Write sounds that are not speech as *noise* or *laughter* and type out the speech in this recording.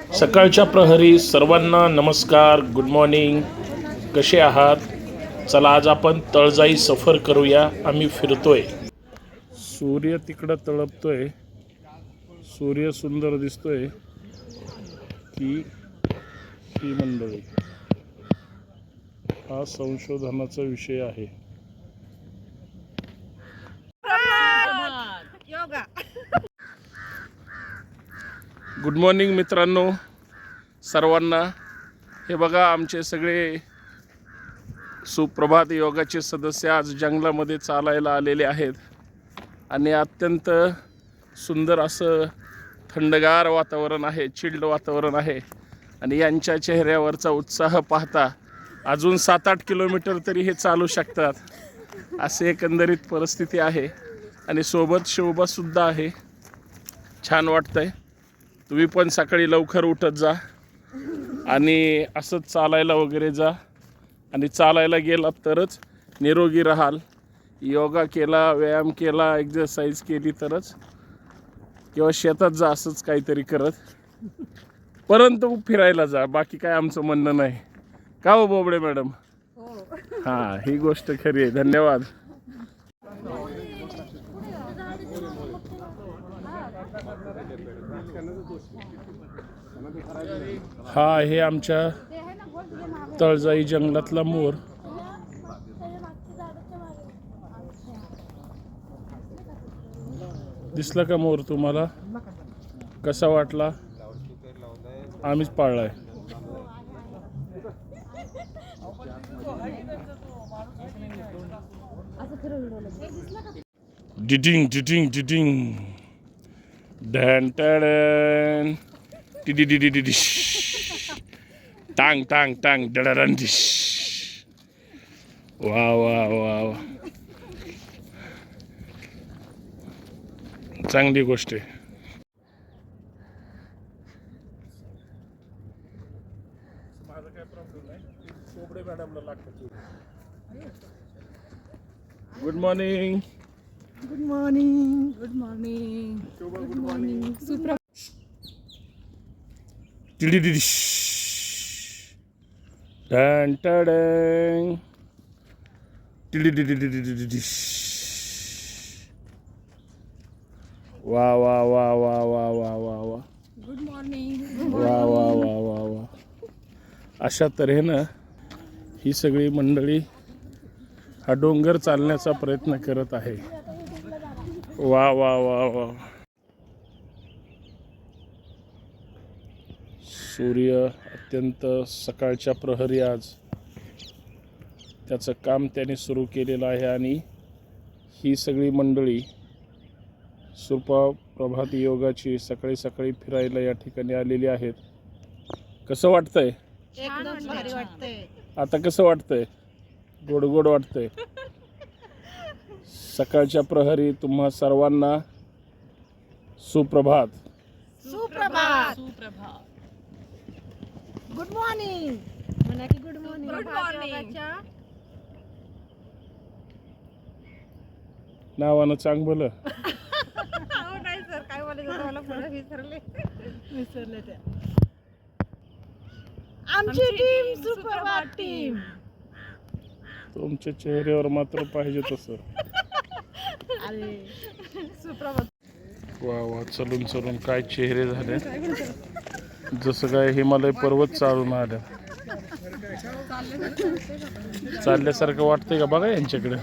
सकाळच्या प्रहरी सर्वांना नमस्कार गुड मॉर्निंग कसे आहात? चला आज आपण तळजाई सफर करूया. आम्ही फिरतोय. सूर्य तिकडं तळपतोय. सूर्य सुंदर दिसतोय. की ही मंडळी. हा संशोधनाचा विषय आहे. गुड मॉर्निंग मित्रांनो सर्वांना. हे बघा आमचे सगळे सुप्रभात योगाचे सदस्य आज जंगलामध्ये चालायला आलेले आहेत. आणि अत्यंत सुंदर असं थंडगार वातावरण आहे चिल्ड वातावरण आहे. आणि यांच्या चेहऱ्यावरचा उत्साह पाहता अजून सात आठ किलोमीटर तरी हे चालू शकतात. असे एकंदरीत परिस्थिती आहे. आणि सोबत शोभासुद्धा आहे. छान वाटतं आहे तुम्ही पण सकाळी लवकर उठत जा आणि असंच चालायला वगैरे जा. आणि चालायला गेलात तरच निरोगी राहाल. योगा केला व्यायाम केला एक्झरसाईज केली तरच. किंवा शेतात जा असंच काहीतरी करत. परंतु फिरायला जा बाकी काय आमचं म्हणणं नाही. का हो बोबडे मॅडम? हां ही गोष्ट खरी आहे. धन्यवाद. हा आहे आमच्या तळजाई जंगलातला मोर. दिसला का मोर तुम्हाला? कसा वाटला? आम्हीच पाळलाय. डिटिंग डिटिंग डिटिंग dan teren, di di di di di tang tang tang. Dararan di. Wow wow wow. Sang di आहे Good morning. Good morning good morning good morning सुप्र टिडी डिश डॅन टॅडॅन टिडी डिडी डिडी डिडी डिश वा वा वा वा वा वा वा वा गुड मॉर्निंग वा वा वा वा वा अशा तऱ्हेनं ही सगळी मंडळी हा डोंगर चालण्याचा प्रयत्न करत आहे. वा वा वा वा. सूर्य अत्यंत सकाळच्या प्रहरी आज. त्याचं काम त्याने सुरू केलेलं आहे आणि ही सगळी मंडळी सुपा प्रभात योगाची सकाळी सकाळी फिरायला या ठिकाणी आलेली आहेत. कसं वाटतंय. आता कसं वाटतंय? गोड गोड वाटतंय. सकाळच्या प्रहरी तुम्हा सर्वांना सुप्रभात. सुप्रभात. गुड मॉर्निंग म्हणा की गुड मॉर्निंग गुड मॉर्निंग नावानं चांग भलं. *laughs* नाही सर काय बोलायचं मला विसरले. विसरले त्या आमची टीम सुप्रभात टीम तुमच्या चेहऱ्यावर मात्र पाहिजे तसं. सुप्रभात वा वा चलून चलून काय चेहरे झाले. जसं काय हिमालय पर्वत चालून आलं. चालल्यासारखं वाटतंय का बघा यांच्याकडे?